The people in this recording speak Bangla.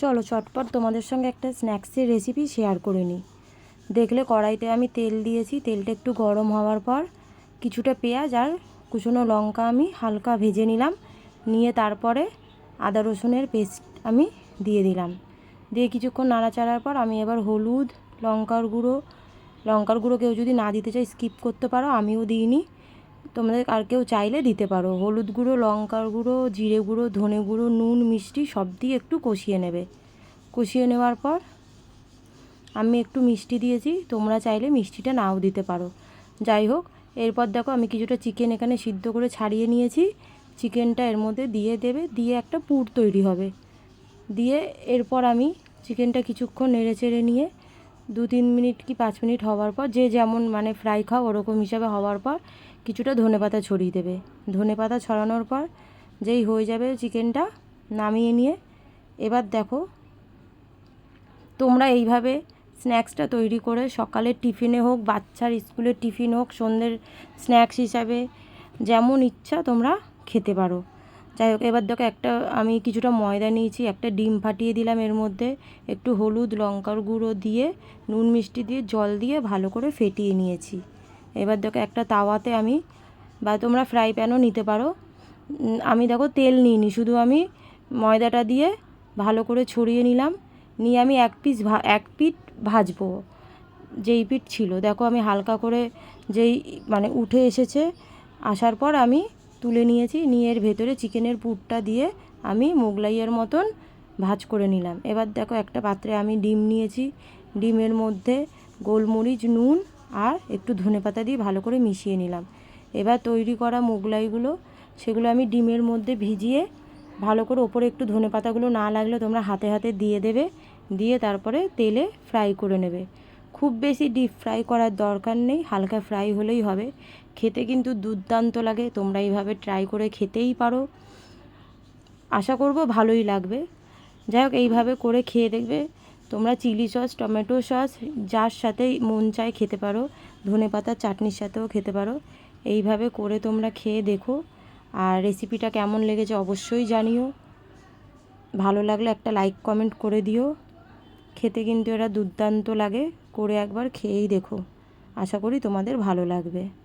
চলো চটপট তোমাদের সঙ্গে একটা স্ন্যাক্সের রেসিপি শেয়ার করে নিই। দেখলে কড়াইতে আমি তেল দিয়েছি, তেলটা একটু গরম হওয়ার পর কিছুটা পেঁয়াজ আর কুচনো লঙ্কা আমি হালকা ভেজে নিলাম, নিয়ে তারপরে আদা রসুনের পেস্ট আমি দিয়ে দিলাম। দিয়ে কিছুক্ষণ নাড়াচাড়ার পর আমি এবার হলুদ, লঙ্কার গুঁড়ো লঙ্কার গুঁড়ো কেউ যদি না দিতে চাই স্কিপ করতে পারো, আমিও দিইনি। তোমাদের আর কেউ চাইলে দিতে পারো। হলুদ গুঁড়ো, লঙ্কার গুঁড়ো, জিরে গুঁড়ো, ধনে গুঁড়ো, নুন, মিষ্টি সব দিয়ে একটু কষিয়ে নেবে। কষিয়ে নেওয়ার পর আমি একটু মিষ্টি দিয়েছি, তোমরা চাইলে মিষ্টিটা নাও দিতে পারো। যাই হোক, এরপর দেখো আমি কিছুটা চিকেন এখানে সিদ্ধ করে ছাড়িয়ে নিয়েছি। চিকেনটা এর মধ্যে দিয়ে দেবে, দিয়ে একটা পুর তৈরি হবে। দিয়ে এরপর আমি চিকেনটা কিছুক্ষণ নেড়ে চেড়ে নিয়ে দু তিন মিনিট কি পাঁচ মিনিট হওয়ার পর, যে যেমন মানে ফ্রাই খাও ওরকম হিসাবে হওয়ার পর কিছুটা ধনে পাতা ছড়িয়ে দেবে। ধনে পাতা ছড়ানোর পর যেই হয়ে যাবে চিকেনটা নামিয়ে নিয়ে, এবার দেখো তোমরা এইভাবে স্ন্যাক্সটা তৈরি করে সকালের টিফিনে হোক, বাচ্চার স্কুলের টিফিন হোক, সন্ধ্যের স্ন্যাক্স হিসাবে যেমন ইচ্ছা তোমরা খেতে পারো। যাই হোক, এবার দেখো একটা, আমি কিছুটা ময়দা নিয়েছি, একটা ডিম ফাটিয়ে দিলাম এর মধ্যে, একটু হলুদ, লঙ্কার গুঁড়ো দিয়ে, নুন মিষ্টি দিয়ে, জল দিয়ে ভালো করে ফেটিয়ে নিয়েছি। এবার দেখো একটা তাওয়াতে আমি, বা তোমরা ফ্রাই প্যানও নিতে পারো। আমি দেখো তেল নিইনি, শুধু আমি ময়দাটা দিয়ে ভালো করে ছড়িয়ে নিলাম, নিয়ে আমি এক পিস এক পিঠ ভাজবো, যেই পিঠ ছিল। দেখো আমি হালকা করে যেই মানে উঠে এসেছে, আসার পর আমি তুলে নিয়েছি। নিয়ে এর ভেতরে চিকেনের পুরটা দিয়ে আমি মোগলাইয়ের মতন ভাজ করে নিলাম। এবার দেখো একটা পাত্রে আমি ডিম নিয়েছি। ডিমের মধ্যে গোলমরিচ, নুন আর একটু ধনেপাতা দিয়ে ভালো করে মিশিয়ে নিলাম। এবার তৈরি করা মোগলাইগুলো, সেগুলো আমি ডিমের মধ্যে ভিজিয়ে ভালো করে ওপরে একটু ধনে পাতাগুলো না লাগলে তোমরা হাতে হাতে দিয়ে দেবে। দিয়ে তারপরে তেলে ফ্রাই করে নেবে। খুব বেশি ডিপ ফ্রাই করার দরকার নেই, হালকা ফ্রাই হলেই হবে। খেতে কিন্তু দুর্দান্ত লাগে, তোমরা এইভাবে ট্রাই করে খেতেই পারো। আশা করব ভালোই লাগবে। যাই হোক, এইভাবে করে খেয়ে দেখবে, তোমরা চিলি সস টমেটো সস যার সাথেই মন চায় খেতে পারো। ধনে পাতার চাটনির সাথেও খেতে পারো। এইভাবে করে তোমরা খেয়ে দেখো। আর রেসিপিটা কেমন লেগেছে অবশ্যই জানিও। ভালো লাগলে একটা লাইক কমেন্ট করে দিও। খেতে কিন্তু এরা দুর্দান্ত লাগে। করে একবার খেয়েই দেখো। আশা করি তোমাদের ভালো লাগবে।